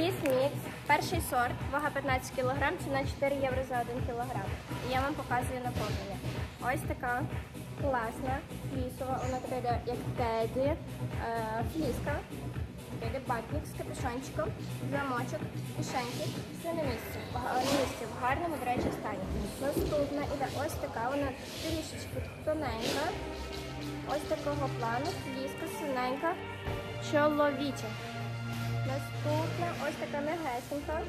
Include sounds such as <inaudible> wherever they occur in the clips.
Мікс, перший сорт, вага 15 кг, ціна 4 євро за 1 кг. І я вам показую наповнення. Ось така класна флісова, вона така йде як теді, е, фліска. Йде батник з капюшончиком, замочок, кишеньки, все на місці. В- На місці в гарному, до речі, стані. Наступна іде ось така, вона трішечки тоненька. Ось такого плану, фліска, синенька, чоловіча. Наступна ось така мягесенька.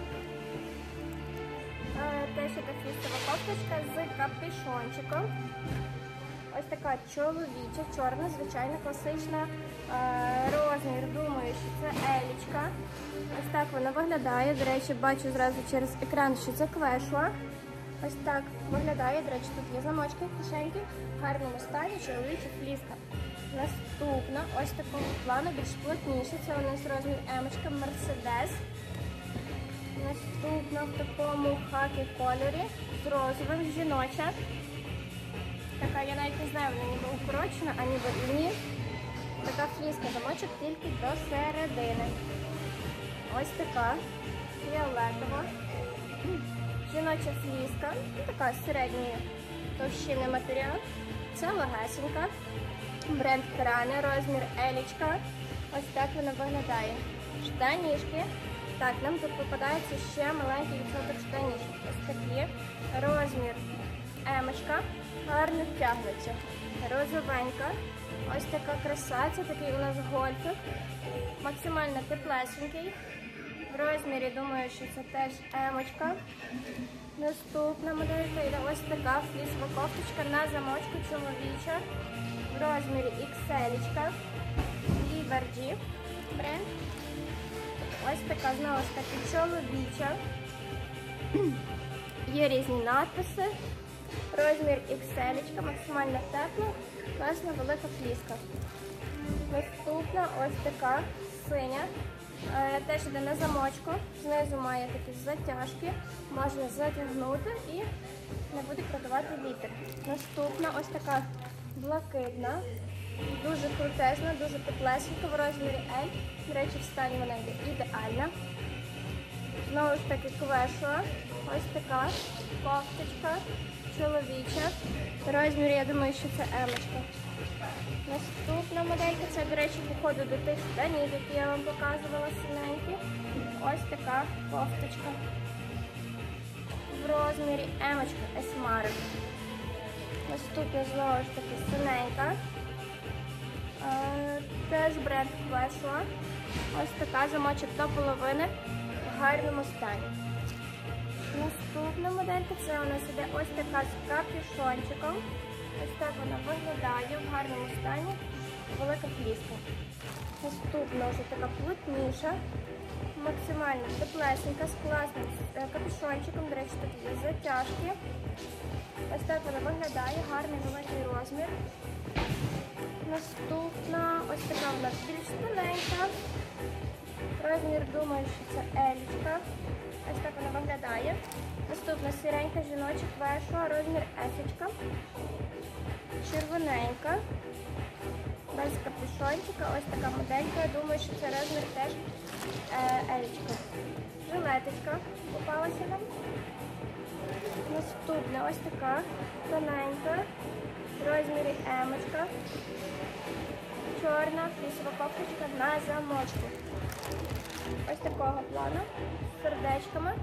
Е, Теж така флісова кофточка з капюшончиком. Ось така чоловіча, чорна, звичайна, класична. Е, Розмір, думаю, що це елічка. Ось так вона виглядає. До речі, бачу зразу через екран, що це квешла. Ось так виглядає. До речі, тут є замочки, кишеньки, в гарному стані, чоловіча фліска. Наступна, ось такого плану, більш плотніше. Це у нас розмір емочка Мерседес. Наступна в такому хакі кольорі з розовим жіноча. Така, я навіть не знаю, вона ніби укорочена, а ніби ні. Така фліска замочок тільки до середини. Ось така фіолетова. Жіноча фліска. Ну, така середньої товщини матеріал. Це легесенька. Бренд Кране, розмір Елічка. Ось так вона виглядає. Штанішки. Так, нам тут попадається ще маленький відсоток штанішок. Ось такі. Розмір Емочка. Гарно втягнуться. Розовенька. Ось така краса. Це такий у нас гольфик. Максимально теплесенький. В розмірі, думаю, що це теж емочка. Наступна моделька йде ось така флісова кофточка на замочку чоловіча. В розмірі XL. Liberty бренд. Ось така знову ж таки чоловіча. <clears throat> Є різні надписи. Розмір XL, максимально тепла, класна велика фліска. Наступна ось така синя. Е, Теж йде на замочку. Знизу має такі затяжки. Можна затягнути і не буде продавати вітер. Наступна ось така блакитна. Дуже крутезна, дуже теплесенька в розмірі L. До речі, в стані вона йде ідеальна. Знову ж таки квешла. Ось така кофточка чоловіча. Розмір, я думаю, що це емочка. Наступна моделька, це, до речі, походу до тих штанів, які я вам показувала синенькі. Ось така кофточка. В розмірі емочка есмарик. Наступна знову ж таки синенька. Е, Теж бренд Квешла. Ось така замочок до половини в гарному стані. Наступна моделька це у нас іде ось така з капюшончиком. Ось так вона виглядає в гарному стані. Велика фліска. Наступна вже така плотніша, максимально теплесенька, з класним е, капюшончиком. До речі, тут є затяжки. Ось так вона виглядає, гарний великий розмір. Наступна ось така нас більш тоненька. Розмір, думаю, що це елічка. Ось так вона виглядає. Наступна сіренька жіноча квешла, розмір есечка. Червоненька. Без капюшончика. Ось така моделька. Думаю, що це розмір теж е, елічка. Жилеточка попалася нам. Наступна ось така тоненька. В розмірі емочка. Чорна флісова кофточка на замочку. Ось такого плану. З сердечками.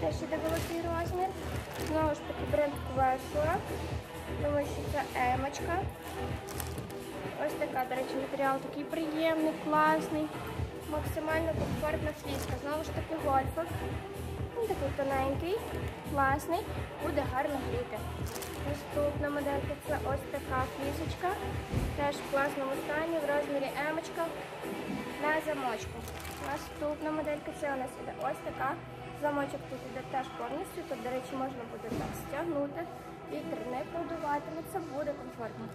Теж іде великий розмір. Знову ж таки бренд Квесла. Думаю, що це емочка. Ось така, до речі, матеріал такий приємний, класний. Максимально комфортна фліска. Знову ж таки гольфик. Він такий тоненький, класний, буде гарно гріти. Наступна моделька це ось така флісочка. Теж в класному стані, в розмірі емочка на замочку. Наступна моделька це у нас іде ось така. Замочок тут іде теж повністю. Тут, до речі, можна буде так стягнути. Вітер не це буде комфортно.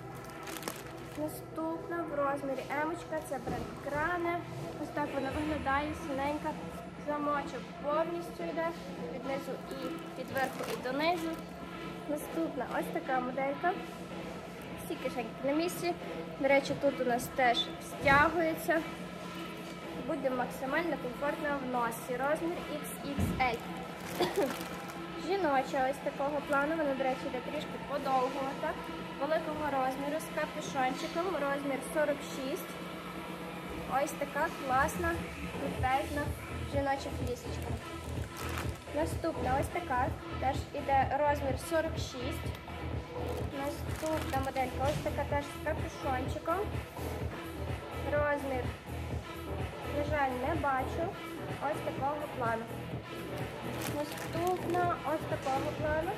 Наступна в розмірі емочка, це бренд кране. Ось так вона виглядає, синенька. Замочок повністю йде від і від і донизу. Наступна ось така моделька. Всі кишеньки на місці. До речі, тут у нас теж стягується. буде максимально комфортно в носі. Розмір XXL. Жіноча ось такого плану, вона, до речі, йде трішки подовгувата, великого розміру з капюшончиком, розмір 46. Ось така класна, крутезна жіноча флісочка. Наступна ось така, теж іде розмір 46. Наступна моделька ось така теж з капюшончиком. Розмір, на жаль, не бачу. Ось такого плану. Наступна ось такого плану.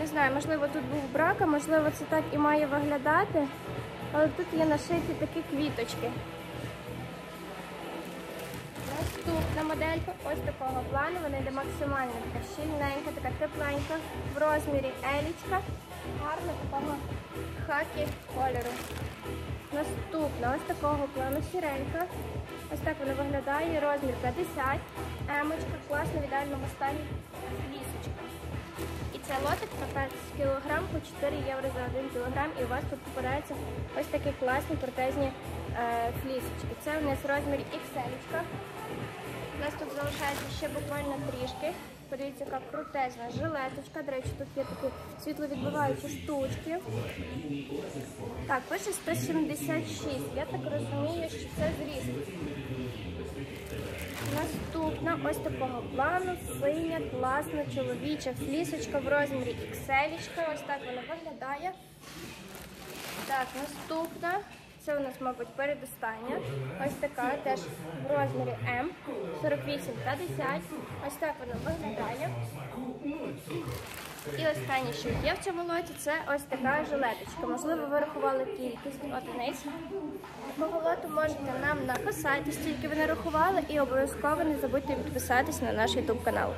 Не знаю, можливо, тут був брак, а можливо, це так і має виглядати. Але тут є нашиті такі квіточки. Наступна моделька ось такого плану. Вона йде максимально така щільненька, така тепленька, в розмірі елічка. Гарно такого хакі кольору. Наступна ось такого плану сіренька. Ось так вона виглядає. Розмір 50. Емочка, класно в ідеальному стані лісочка. І це лотик 15 кг по 4 євро за 1 кг. І у вас тут попадаються ось такі класні протезні е, флісочки. Це у нас розмір XL. У нас тут залишається ще буквально трішки. Подивіться, яка крутезна жилеточка. До речі, тут є такі світловідбиваючі штучки. Так, пише 176. Я так розумію, що це зріст. Наступна ось такого плану синя, класна чоловіча флісочка в розмірі XL. Ось так вона виглядає. Так, наступна. Це у нас, мабуть, передостання. Ось така теж в розмірі М 48-50. Ось так вона виглядає. І останнє, що є в цьому лоті, це ось така жилеточка. Можливо, ви рахували кількість одиниць. Такого лоту можете нам написати, стільки ви не рахували, і обов'язково не забудьте підписатись на наш YouTube канал.